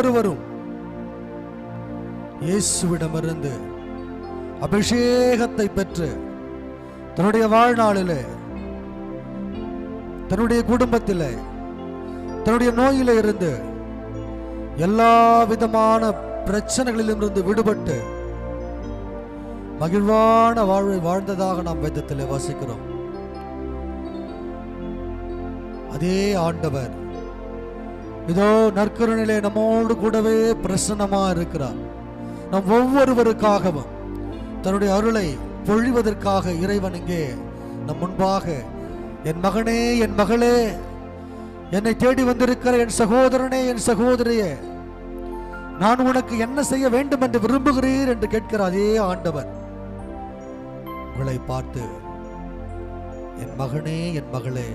ஒவ்வொருவரும் இயேசுவிடமிருந்து அபிஷேகத்தை பெற்று தன்னுடைய வாழ்நாளிலே தன்னுடைய குடும்பத்திலே தன்னுடைய நோயில இருந்து எல்லா விதமான பிரச்சனைகளிலிருந்து விடுபட்டு மகிழ்வான வாழ்வை வாழ்ந்ததாக நாம் வேதத்தில் வாசிக்கிறோம். அதே ஆண்டவர் இதோ நற்கருணிலே நம்மோடு கூடவே பிரசன்னமா இருக்கிறார். நம் ஒவ்வொருவருக்காகவும் தன்னுடைய அருளை பொழிவதற்காக இறைவன் இங்கே நம் முன்பாக என் மகனே என் மகளே என்னை தேடி வந்திருக்கிற என் சகோதரனே என் சகோதரியே நான் உனக்கு என்ன செய்ய வேண்டும் என்று விரும்புகிறீர்? என்று கேட்கிற அதே ஆண்டவர் உங்களை பார்த்து என் மகனே என் மகளே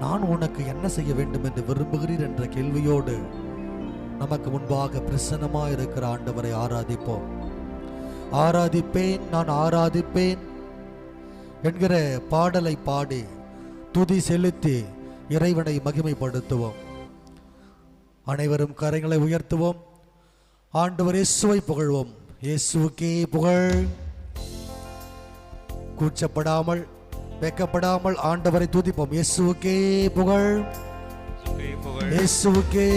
நான் உனக்கு என்ன செய்ய வேண்டும் என்று விரும்புகிறீர் என்ற கேள்வியோடு நமக்கு முன்பாக பிரசன்னமாக இருக்கிற ஆண்டவரை ஆராதிப்போம். ஆராதிப்பேன் நான் ஆராதிப்பேன் என்கிற பாடலை பாடி துதி செலுத்தி இறைவனை மகிமைப்படுத்துவோம். அனைவரும் கரைகளை உயர்த்துவோம். ஆண்டவர் இயேசுவை புகழ்வோம். இயேசுக்கே புகழ். கூச்சப்படாமல் வெக்கப்படாமல் ஆண்டவரை துதிப்போம். இயேசுவுக்கே புகழ். இயேசுவே புகழ். இயேசுவுக்கே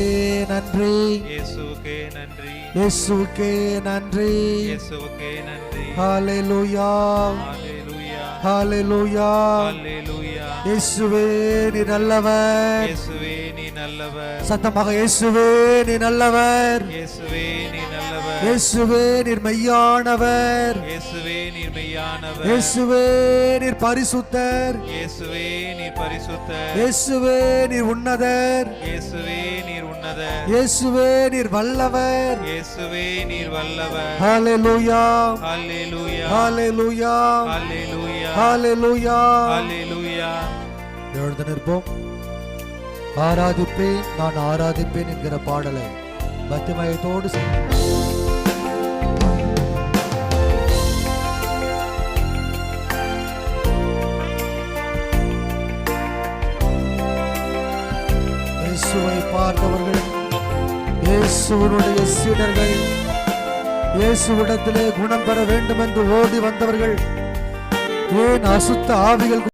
நன்றி. இயேசுவுக்கே நன்றி. இயேசுவுக்கே நன்றி. இயேசுவுக்கே நன்றி. ஹalleluya. ஹalleluya. ஹalleluya. இயேசுவே நீ நல்லவர். இயேசுவே நீ நல்லவர். சத்தமாக இயேசுவே நீ நல்லவர். இயேசுவே நீ நல்லவர். இயேசுவே நீர் மெய்யானவர். இயேசுவே நீர் மெய்யானவர். இயேசுவே நீர் பரிசுத்தர். இயேசுவே நீர் பரிசுத்தர். இயேசுவே நீர் உன்னதர். இயேசுவே நீர் உன்னதர். இயேசுவே நீர் வல்லவர். இயேசுவே நீர் வல்லவர். ஹalleluya. ஹalleluya. ஹalleluya. ஹalleluya. ஹalleluya. ஹalleluya. எழுந்து நிற்போம். ஆராதிப்பேன் நான் ஆராதிப்பேன் என்கிற பாடலை பக்திமயத்தோடு இயேசுவை பார்த்தவர்கள் இயேசுவனுடைய சீடர்கள் இயேசுவிடத்திலே குணம் பெற வேண்டும் என்று ஓடி வந்தவர்கள் ஏன் அசுத்த ஆவிகள்